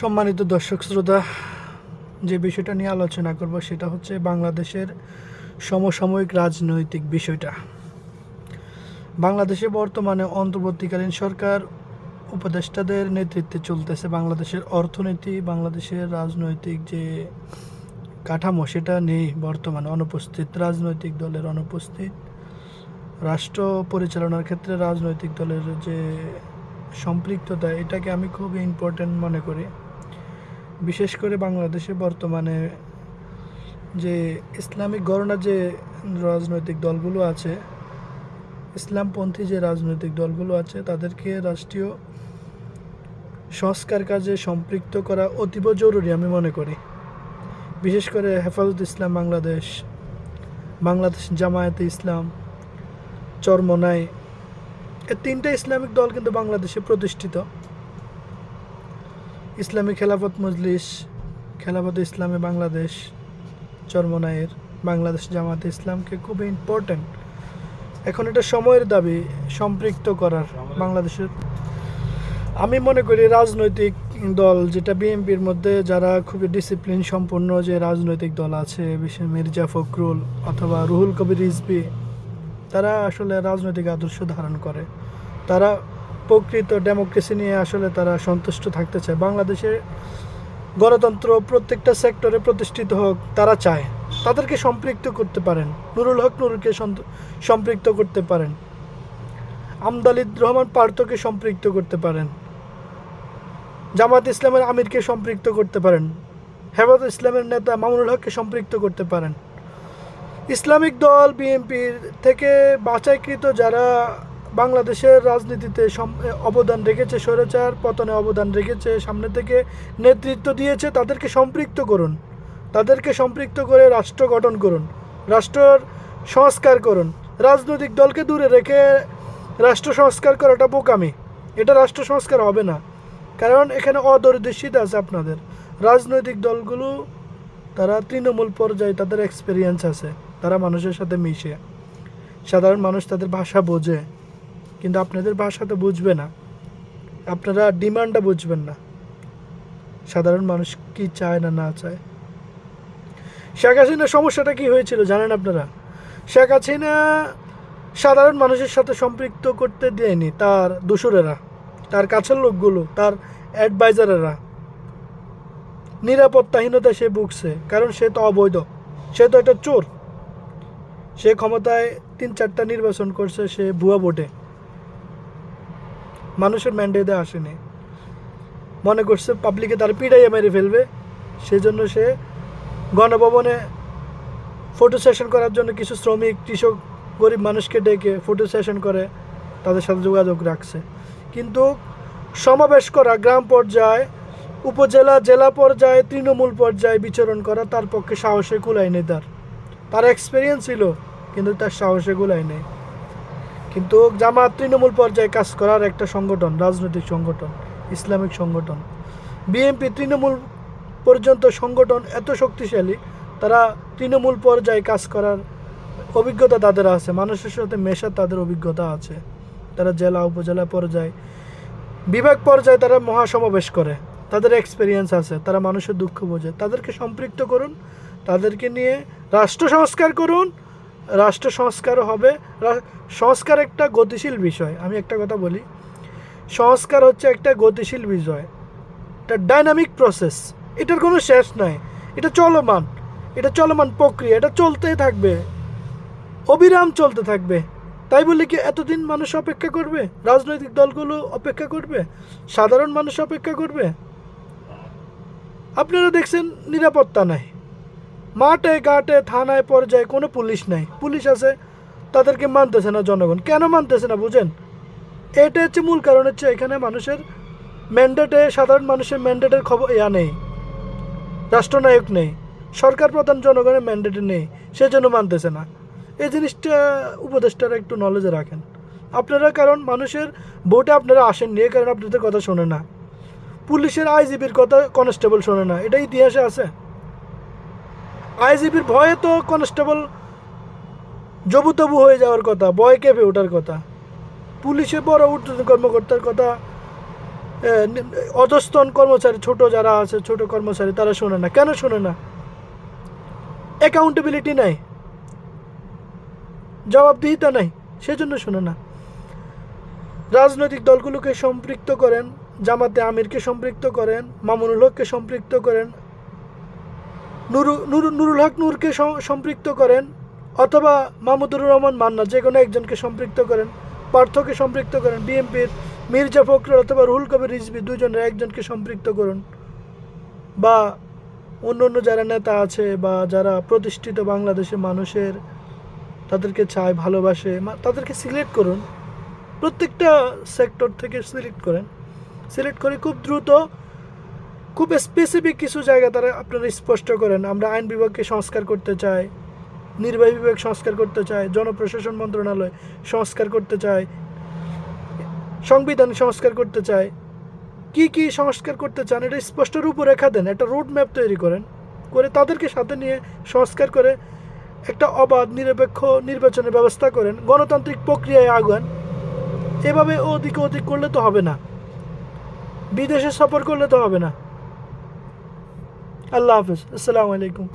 সম্মানিত দর্শক শ্রোতা, যে বিষয়টা নিয়ে আলোচনা করব সেটা হচ্ছে বাংলাদেশের সমসাময়িক রাজনৈতিক বিষয়টা। বাংলাদেশে বর্তমানে অন্তর্বর্তীকালীন সরকার উপদেষ্টাদের নেতৃত্বে চলতেছে বাংলাদেশের অর্থনীতি, বাংলাদেশের রাজনৈতিক যে কাঠামো সেটা নেই বর্তমানে। অনুপস্থিত রাজনৈতিক দলের অনুপস্থিত, রাষ্ট্র পরিচালনার ক্ষেত্রে রাজনৈতিক দলের যে সম্পৃক্ততা, এটাকে আমি খুব ইম্পর্টেন্ট মনে করি। বিশেষ করে বাংলাদেশে বর্তমানে যে ইসলামিক গণনা যে রাজনৈতিক দলগুলো আছে, ইসলামপন্থী যে রাজনৈতিক দলগুলো আছে, তাদেরকে রাষ্ট্রীয় সংস্কার কাজে সম্পৃক্ত করা অতীব জরুরি আমি মনে করি। বিশেষ করে হেফাজত ইসলাম বাংলাদেশ বাংলাদেশ জামায়াতে ইসলাম, চরমনাই, এ তিনটা ইসলামিক দল কিন্তু বাংলাদেশে প্রতিষ্ঠিত। ইসলামী খেলাফত মজলিস, খেলাফত ইসলামে বাংলাদেশ, চরমনায়ের বাংলাদেশ জামাতে ইসলামকে খুবই ইম্পর্ট্যান্ট এখন এটা সময়ের দাবি, সম্পৃক্ত করার বাংলাদেশের। আমি মনে করি রাজনৈতিক দল, যেটা বিএনপির মধ্যে যারা খুবই ডিসিপ্লিন সম্পন্ন যে রাজনৈতিক দল আছে, বিশেষ মির্জা ফখরুল অথবা রুহুল কবির রিজবি তারা আসলে রাজনৈতিক আদর্শ ধারণ করে। তারা প্রকৃত ডেমোক্রেসি নিয়ে আসলে তারা সন্তুষ্ট থাকতে চায়। বাংলাদেশের গণতন্ত্র প্রত্যেকটা সেক্টরে প্রতিষ্ঠিত হোক, তারা চায়। তাদেরকে সম্পৃক্ত করতে পারেন। নুরুল হক নুরুলকে সম্পৃক্ত করতে পারেন। আমদালিদ রহমান পার্থকে সম্পৃক্ত করতে পারেন। জামাত ইসলামের আমিরকে সম্পৃক্ত করতে পারেন। হেফাজত ইসলামের নেতা মামুনুল হককে সম্পৃক্ত করতে পারেন। ইসলামিক দল, বিএনপির থেকে বাছাইকৃত যারা বাংলাদেশের রাজনীতিতে অবদান রেখেছে স্বৈরাচার, পতনে অবদান রেখেছে সামনে থেকে নেতৃত্ব দিয়েছে তাদেরকে সম্পৃক্ত করুন। তাদেরকে সম্পৃক্ত করে রাষ্ট্র গঠন করুন, রাষ্ট্রর সংস্কার করুন। রাজনৈতিক দলকে দূরে রেখে রাষ্ট্র সংস্কার করাটা বোকামি। এটা রাষ্ট্র সংস্কার হবে না। কারণ এখানে অদূরদর্শিতা আছে আপনাদের। রাজনৈতিক দলগুলো, তারা তৃণমূল পর্যায়ে তাদের এক্সপিরিয়েন্স আছে। তারা মানুষের সাথে মিশে। সাধারণ মানুষ তাদের ভাষা বোঝে। কিন্তু আপনাদের ভাষা তো বুঝবে না। আপনারা ডিমান্ডটা বুঝবেন না। সাধারণ মানুষ কি চায় না না চায়? শেখ হাসিনার সমস্যাটা কি হয়েছিল জানেন আপনারা? শেখ হাসিনা সাধারণ মানুষের সাথে সম্পৃক্ত করতে দেয়নি তার দোসরেরা, তার কাছের লোকগুলো, তার অ্যাডভাইজারেরা নিরাপত্তাহীনতা সে ভুগছে, কারণ সে তো অবৈধ, সে তো একটা চোর। সে ক্ষমতায় তিন চারটা নির্বাচন করছে সে ভুয়া ভোটে। মানুষের ম্যান্ডেটে আসেনি। মনে করছে পাবলিকে তার পিড়াইয়ে মেরে ফেলবে, সেজন্য সে গণভবনে ফটো সেশন করার জন্য কিছু শ্রমিক, কৃষক, গরিব মানুষকে ডেকে ফটো সেশন করে, তাদের সাথে যোগাযোগ রাখছে। কিন্তু সমাবেশ করা, গ্রাম পর্যায়ে, উপজেলা, জেলা পর্যায়ে, তৃণমূল পর্যায়ে বিচরণ করা তার পক্ষে সাহসে কুলাই নেই তার। তার এক্সপিরিয়েন্স ছিল, কিন্তু তার সাহসে কুলাই নেই। কিন্তু জামাত তৃণমূল পর্যায়ে কাজ করার একটা সংগঠন, রাজনৈতিক সংগঠন, ইসলামিক সংগঠন। বিএনপি তৃণমূল পর্যন্ত সংগঠন এত শক্তিশালী, তারা তৃণমূল পর্যায়ে কাজ করার অভিজ্ঞতা তাদের আছে, মানুষের সাথে মেশার তাদের অভিজ্ঞতা আছে। তারা জেলা, উপজেলা পর্যায়ে, বিভাগ পর্যায়ে তারা মহাসমাবেশ করে, তাদের এক্সপিরিয়েন্স আছে, তারা মানুষের দুঃখ বোঝে। তাদেরকে সম্পৃক্ত করুন, তাদেরকে নিয়ে রাষ্ট্র সংস্কার করুন রাষ্ট্র সংস্কার হবে। সংস্কার একটা গতিশীল বিষয়। আমি একটা কথা বলি। সংস্কার হচ্ছে একটা গতিশীল বিষয়। এটা ডাইনামিক প্রসেস এটার কোনো শেষ নাই। এটা চলমান। এটা চলমান প্রক্রিয়া। এটা চলতেই থাকবে। অবিরাম চলতে থাকবে। তাই বলে কি এতদিন মানুষ অপেক্ষা করবে? রাজনৈতিক দলগুলো অপেক্ষা করবে? সাধারণ মানুষ অপেক্ষা করবে? আপনারা দেখছেন নিরাপত্তা নাই। মাঠে, ঘাটে, থানায়, পর্যায়ে কোনো পুলিশ নাই। পুলিশ আছে, তাদেরকে মানতেছে না জনগণ। কেন মানতেছে না বুঝেন? এটা হচ্ছে মূল কারণ হচ্ছে এখানে মানুষের ম্যান্ডেটে সাধারণ মানুষের ম্যান্ডেটের খবর ইয়া নেই। রাষ্ট্রনায়ক নেই। সরকার প্রধান জনগণের ম্যান্ডেটে নেই। সেজন্য মানতেছে না। এই জিনিসটা উপদেষ্টারা একটু নলেজে রাখেন। আপনারা কারণ মানুষের ভোটে আপনারা আসেননি এই কারণ আপনাদের কথা শোনে না। পুলিশের আইজিবির কথা কনস্টেবল শোনে না। এটা ইতিহাসে আছে? আইজিবির ভয়ে তো কনস্টেবল জবুতবু হয়ে যাওয়ার কথা, ভয় কেঁপে ওঠার কথা। পুলিশে বড় ঊর্ধ্বতন কর্মকর্তার কথা অধস্তন কর্মচারী, ছোট যারা আছে, ছোট কর্মচারী, তারা শোনে না। কেন শোনে না? অ্যাকাউন্টেবিলিটি নাই। জবাবদিহিতা নাই, সেজন্য শোনে না। রাজনৈতিক দলগুলোকে সম্পৃক্ত করেন, জামাতে আমিরকে সম্পৃক্ত করেন, মামুনুল হককে সম্পৃক্ত করেন নুরু নুরু, নুরুল হক নূরকে সম্পৃক্ত করেন, অথবা মাহমুদুর রহমান মান্না, যে কোনো একজনকে সম্পৃক্ত করেন, পার্থকে সম্পৃক্ত করেন, বিএনপির মির্জা ফখরুল অথবা রুহুল কবির রিজভি দুজনের একজনকে সম্পৃক্ত করুন। বা অন্য অন্য যারা নেতা আছে বা যারা প্রতিষ্ঠিত বাংলাদেশের মানুষের, তাদেরকে চায়, ভালোবাসে তাদেরকে সিলেক্ট করুন। প্রত্যেকটা সেক্টর থেকে সিলেক্ট করেন। সিলেক্ট করে খুব দ্রুত খুব স্পেসিফিক কিছু জায়গা তারা আপনারা স্পষ্ট করেন। আমরা আইন বিভাগকে সংস্কার করতে চাই, নির্বাহী বিভাগ সংস্কার করতে চাই, জনপ্রশাসন মন্ত্রণালয় সংস্কার করতে চাই, সংবিধান সংস্কার করতে চাই। কি কি সংস্কার করতে চান এটা স্পষ্ট রূপরেখা দেন, একটা রোড ম্যাপ তৈরি করেন, করে তাদেরকে সাথে নিয়ে সংস্কার করে একটা অবাধ, নিরপেক্ষ নির্বাচনের ব্যবস্থা করেন, গণতান্ত্রিক প্রক্রিয়ায় আগুয়ান এভাবে ওদিক ওদিক করলে তো হবে না। বিদেশে সফর করলে তো হবে না। আল্লাহ হাফিজ আসসালামু আলাইকুম